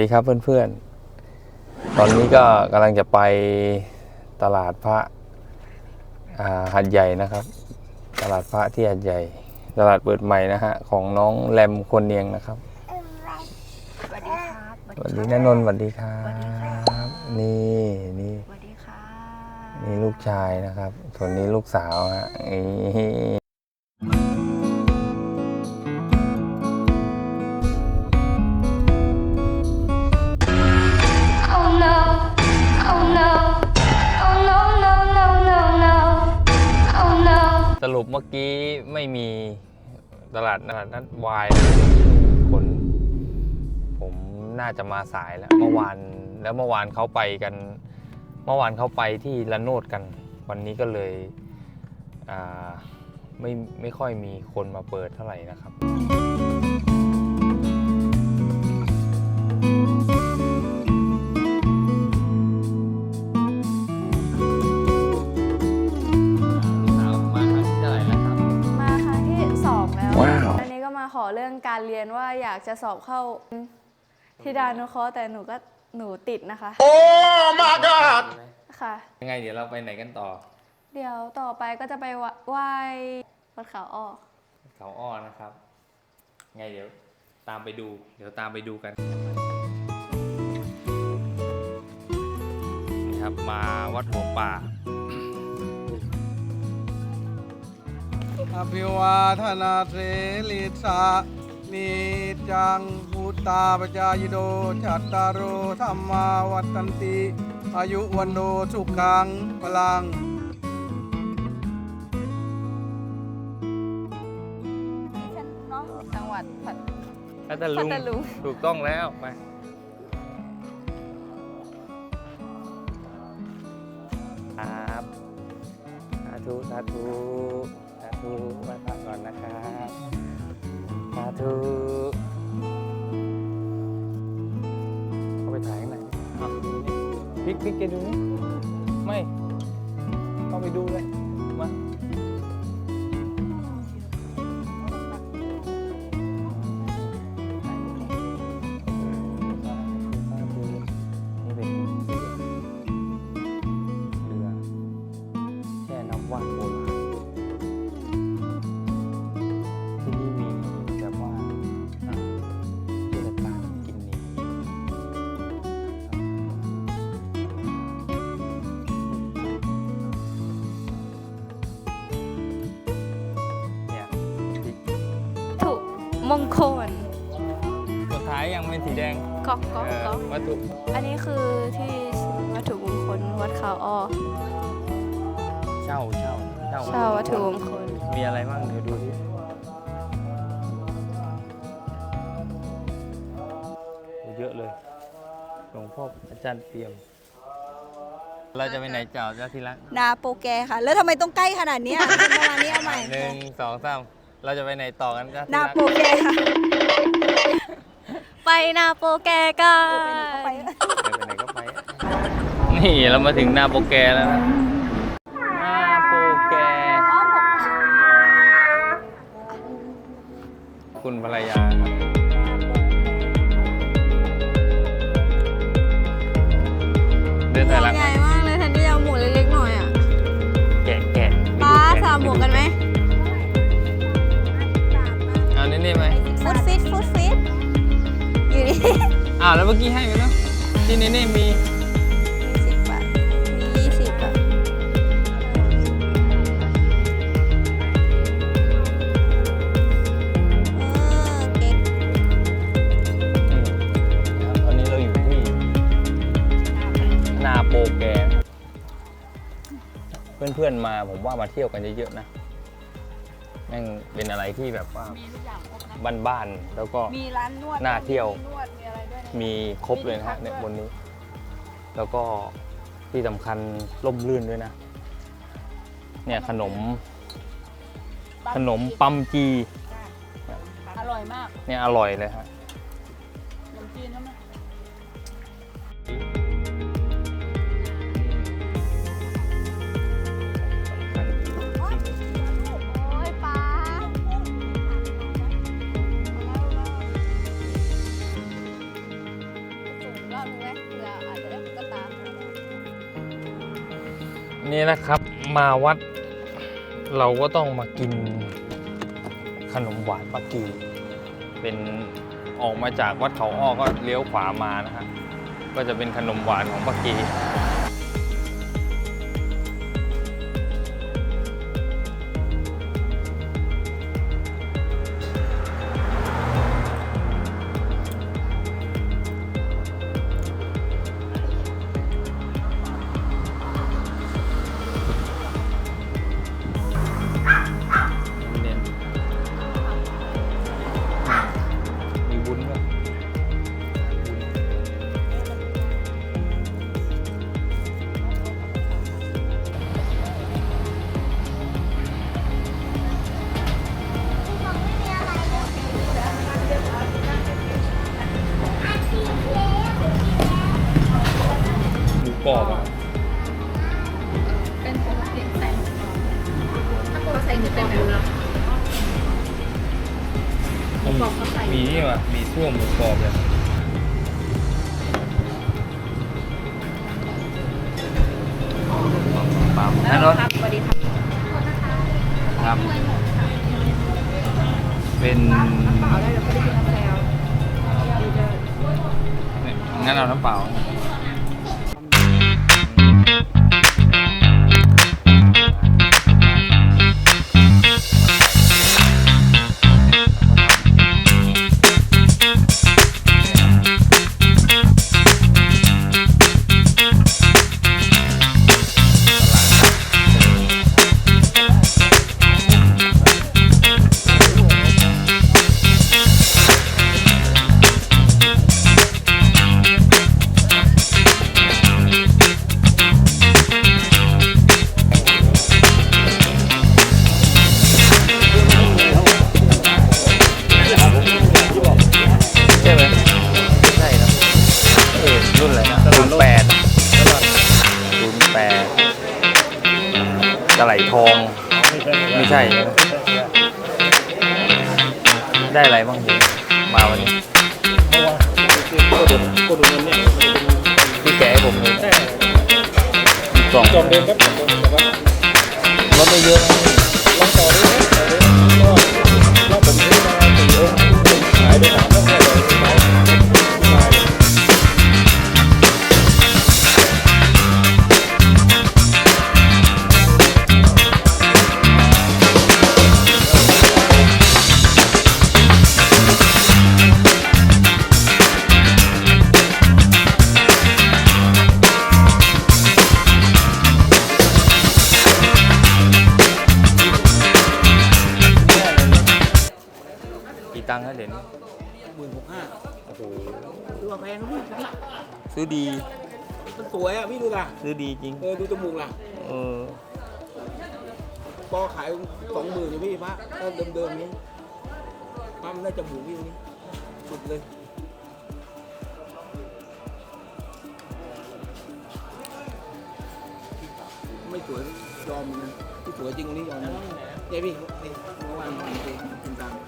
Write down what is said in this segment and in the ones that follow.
ดีครับเพื่อนๆ ตอนนี้ก็กำลังจะไปตลาดพระอ่าหัดใหญ่นะครับ ตลาดพระที่หัดใหญ่ ตลาดเปิดใหม่นะฮะของน้องแรมคนเนียงนะครับสวัสดีครับสวัสดีนนนท์สวัสดีครับนี่นี่สวัสดีค่ะนี่ลูกชายนะครับ ส่วนนี้ลูกสาวฮะนี่ รุปเมื่อกี้ไม่มีตลาดตลาดนัดวายคน ผมน่าจะมาสายแล้วเมื่อวานแล้วเมื่อวานเขาไปกัน เมื่อวานเขาไปที่ละโนดกัน วันนี้ก็เลยไม่ไม่ค่อยมีคนมาเปิดเท่าไหร่นะครับ ขอเรื่องการเรียนว่าอยากจะสอบเข้าที่ดานุเคราะห์แต่หนูก็หนูติดนะคะค่ะ ยังไงเดี๋ยวเราไปไหนกันต่อ เดี๋ยวต่อไปก็จะไปวะไหว้วัดเขาอ้อเขาอ้อนะครับ ไงเดี๋ยวตามไปดู เดี๋ยวตามไปดูกันนี่ครับมาวัดหัวป่า อภิวาทนาเสลิสานิจังพุตตาปจายโดชัตตารโอธรรมาวัตันติ อายุวันโดสุขังพลังจังหวัดพัท พัทลุงพัทลุง ถูกต้องแล้วไปครับสาธุสาธุสา ธุไหว้พระก่อนนะครับสาธุเข้าไปถ่ายข้างในเอาพลิกพลิกแกดูนี่ไม่ เข้าไปดูเลย มงคล สุดท้ายยังเป็นสีแดงก๊อกก๊อกเอ่อก๊อกวัตถุอันนี้คือที่วัตถุมงคลวัดเขาอ้อเช่าเช่าเช่าเช่าวัตถุมงคล มีอะไรบ้างเดี๋ยวดูดิโอ้เยอะเลยหลวงพ่ออาจารย์เตรียม เราจะไปไหนเจ้าเจ้าที่รักนาโปแกค่ะ แล้วทำไมต้องใกล้ขนาดเนี้ย ประมาณนี้เอาใหม่หนึ่งสองสาม เราจะไปไหนต่อกันเจ้าที่นารักโปแกค่ะไปนาโปแกกันไปไปไหนก็ไป นี่เรามาถึงหน้าโปรแกแล้วนะ อ้าวแล้วเมื่อกี้ให้ไปแล้วที่นี่นี่มี สิบบาท มียี่สิบอะเออเก๊กอืมนะครับตอนนี้เราอยู่ที่นาโปแกนะครับเพื่อนๆมาผมว่ามาเที่ยวกันเยอะๆนะแม่งเป็นอะไรที่แบบว่าบ้านๆแล้วก็ มีร้านนวดน่าเที่ยว มีนวด มีอะไรด้วยนะ มีครบเลยนะฮะเนี่ยบนนี้ แล้วก็ที่สำคัญร่มรื่นด้วยนะ เนี่ยขนมขนมปัมจี อร่อยมาก เนี่ยอร่อยเลยฮะ นี่นะครับมาวัด เราก็ต้องมากินขนมหวานปักกีเป็นออกมาจากวัดเขาอ้อก็เลี้ยวขวามานะฮะก็จะเป็นขนมหวานของปักกี มูกรอบเขาใส่มีนี่ว่ะมีช่วงหมูกรอบเลยปามนั่นรถครับสวัสดีครับครับ เป็นเปล่าได้เดี๋ยวไม่ได้กินกาแฟดีเลยงั้นเอาน้ำเปล่า ได้อะไรบ้างพี่มาวันนี้พี่แกะให้ผมเลยสองจอมเดินครับจอมเดินแต่ว่ารถไม่เยอะนะพี่ลองต่อด้วยนะต่อด้วยรอบรอบผมซื้อมาสี่องค์ขายได้สามองค์ หมื่นหกห้าโอ้โหดูว่าแพงนะพี่พี่ซื้อดี มันสวยอะพี่ดูล่ะซื้อดีจริง เออดูจมูกล่ะเออปอขายสองหมื่นอยู่พี่พระถ้าเดิมๆนี้ปั๊มได้จมูกพี่นี่สุดเลยไม่สวยยอมนะที่สวยจริงวันนี้ยอมนะเนี่ยพี่นี่เมื่อวานมันเป็นเป็นตังค์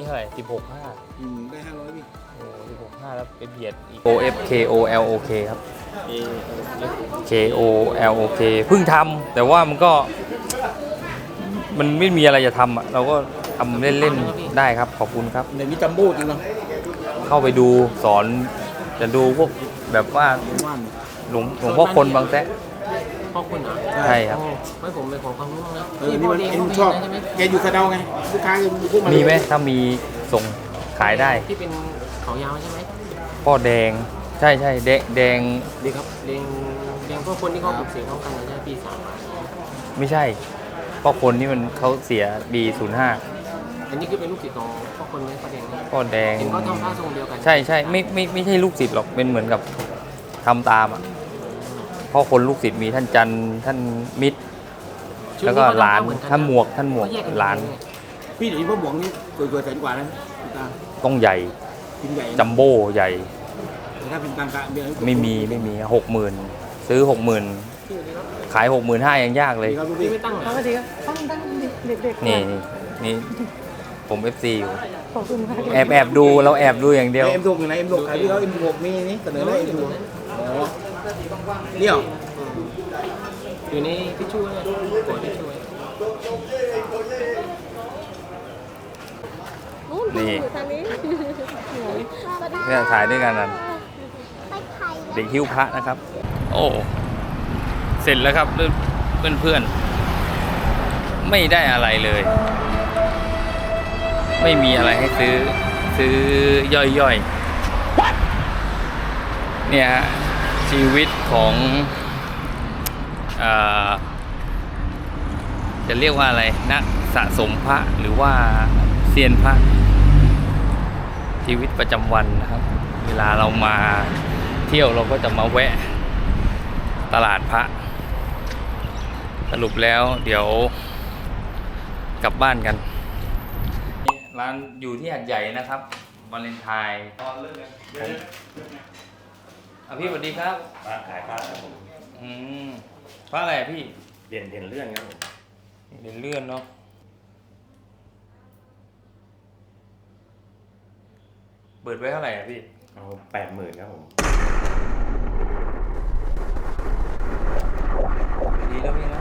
นี่เท่าไหร่สิบหกห้าอืมได้ห้าร้อยพี่โอ้สิบหกห้าแล้วไปเบียดอีก O F K O L O K ครับ K O L O K เพิ่งทำแต่ว่ามันก็ มันไม่มีอะไรจะทำอะ เราก็ทำเล่น ๆ ได้ครับ ขอบคุณครับ ในนี้จัมโบ้จริงเนาะเข้าไปดูสอนจะดูพวกแบบว่าผมว่าเนี่ยหลวงหลวงพ่อคนบางแซะ พ่อคุณเหรอใช่ครับ โอ้ไม่ผมเป็นของความรู้นะเออนี่มันพ่เอ็นงชอบแกอยู่สะเดาไงลูกค้าแกพูดมามีมีไหมถ้ามีส่งขายได้ ที่เป็นเขายาวใช่ไหมพ่อแดง ใช่ใช่แดงแดงดีครับเลี้ยงเลี้ยงพ่อคนที่เขาปลูกเสียงเขากันเลยใช่ไหมปีสามไม่ใช่พ่อคนนี่มันเขาเสียปีศูนย์ห้าอันนี้คือเป็นลูกศิษย์ของพ่อคนไหมพ่อแดงเนี่ยพ่อแดง เห็นเขาทำผ้าทรงเดียวกันใช่ใช่ไม่ไม่ไม่ใช่ลูกศิษย์หรอกเป็นเหมือนกับทำตามอะ เพ่อคนลูกศิษย์มีท่านจันทร์ท่านมิตร ชุดแล้วก็เขหลานทำเหมือกัะท่านหมวกท่านหมวกเขแยกันหลานเนี่ยพี่เดี๋ยวนี้พ่อหมวงนี่สวยๆแสนกว่านะพี่ตาต้องใหญ่พิมพ์ใหญ่จัมโบ้ใหญ่ แต่ถ้าเป็นกลางกะเบียร์ไม่มีไม่มีหกหมื่นซื้อหกหมื่นขายหกหมื่นห้ายังยากเลยดีครับลูกพี่พี่ไม่ตั้งเหรอนี่นี่นี่ผมเอฟซีอยู่แอบแอบดูเราแอบดูอย่างเดียว เอ็มถูกอยู่ไหนเอ็มถูกขายพี่เขาเอ็มถูกมีนี่เสนอได้เอ็มถูกอ๋อ เนี่ยเหรออยู่ในทิชชู่เลยกดทิชชู่ไว้นี่เนี่ยถ่ายด้วยกันนั่นเด็กหิ้วพระนะครับ โอ้เสร็จแล้วครับเพื่อนเพื่อนๆไม่ได้อะไรเลย ไม่มีอะไรให้ซื้อซื้อย่อยๆเนี่ยฮะ ชีวิตของอาจะเรียกว่าอะไรนักสะสมพระหรือว่าเซียนพระชีวิตประจำวันนะครับ เวลาเรามาเที่ยวเราก็จะมาแวะตลาดพระ สรุปแล้วเดี๋ยวกลับบ้านกัน ร้านอยู่ที่หัดใหญ่นะครับวาเลนไทน์ตอนเลิกกัน อะพี่สวัสดีครับร้านขายพระครับผมอืมพระอะไรอะพี่เด่นเด่นเรื่องครับผมเด่นเลื่อนเนาะเปิดไว้เท่าไหร่อะพี่ เอาแปดหมื่นครับผมดีแล้วพี่นะ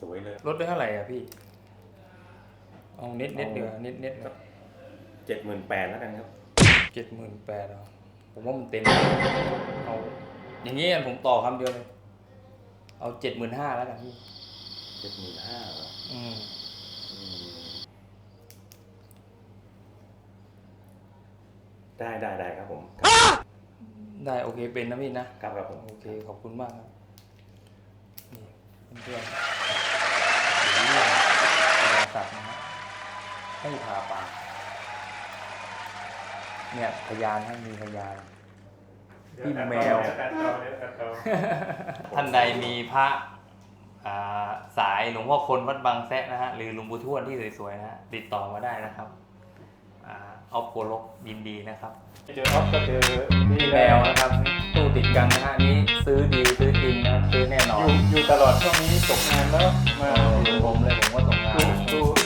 สวยเลยลดไปเท่าไหร่อะพี่ เอาเน็ตเน็ตเดือเน็ตเน็ตครับเจ็ดหมื่นแปดแล้วกันครับ เจ็ดหมื่นแปดอะ ผมว่ามันเต็มเอาอย่างนี้ผมต่อคำเดียวเลยเอาเจ็ดหมื่นห้าแล้วกันพี่เจ็ดหมื่นห้าอืมได้ได้ได้ครับผม ได้โอเคเป็นนะพี่นะ ครับครับผมโอเคขอบคุณมากครับนี่เพื่อนๆเดี๋ยวเรื่องโทรศัพท์นะฮะให้พาปาก เนี่ยพยานให้มีพยาน พี่แมว ท่านใดมีพระอ่าสายหลวงพ่อคนวัดบางแซะนะฮะหรือหลวงปู่ทวดที่สวยๆนะฮะติดต่อมาได้นะครับอาออฟโกลกยินดีนะครับ เจอออฟก็เจอพี่แมวนะครับตู้ติดกันนะฮะนี้ซื้อดีซื้อจริงนะครับซื้อแน่นอนอยู่อยู่ตลอดช่วงนี้ตกงานแล้วมาอยู่